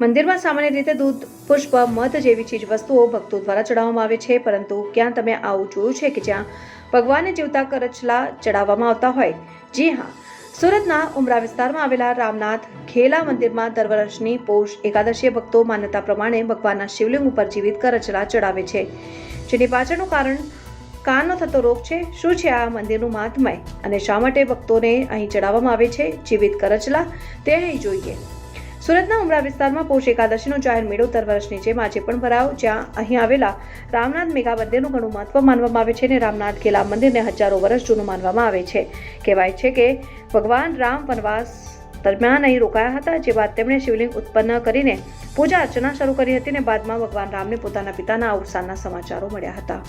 મંદિરમાં સામાન્ય રીતે દૂધ, પુષ્પ, મધ જેવી ચીજ વસ્તુઓ ભક્તો દ્વારા ચડાવવામાં આવે છે, પરંતુ ક્યાં તમે આવું જોયું છે કે જ્યાં ભગવાનને જીવતા કરચલા ચડાવવામાં આવતા હોય? જી હા. સુરતના ઉમરા વિસ્તારમાં આવેલા રામનાથ ખેલા મંદિરમાં દર વર્ષની પૌષ એકાદશીએ ભક્તો માન્યતા પ્રમાણે ભગવાનના શિવલિંગ ઉપર જીવિત કરચલા ચડાવે છે. જેની પાછળનું કારણ કાનનો થતો રોગ છે. શું છે આ મંદિરનું મહાત્મય? અને શા માટે ભક્તોને અહીં ચડાવવામાં આવે છે? જીવિત કરચલા? તે અહીં જોઈએ. સુરતના ઉમરા વિસ્તારમાં પોષ એકાદશીનો જાહેર મેળો દર વર્ષની જેમ આજે પણ ભરાવ જ્યાં અહીં આવેલા રામનાથ મેગા મંદિરનું ઘણું મહત્વ માનવામાં આવે છે અને રામનાથ કેલા મંદિરને હજારો વર્ષ જૂનું માનવામાં આવે છે. કહેવાય છે કે ભગવાન રામ વનવાસ દરમિયાન અહીં રોકાયા હતા, જે બાદ તેમણે શિવલિંગ ઉત્પન્ન કરીને પૂજા અર્ચના શરૂ કરી હતી અને બાદમાં ભગવાન રામને પોતાના પિતાના અવસાનના સમાચારો મળ્યા હતા.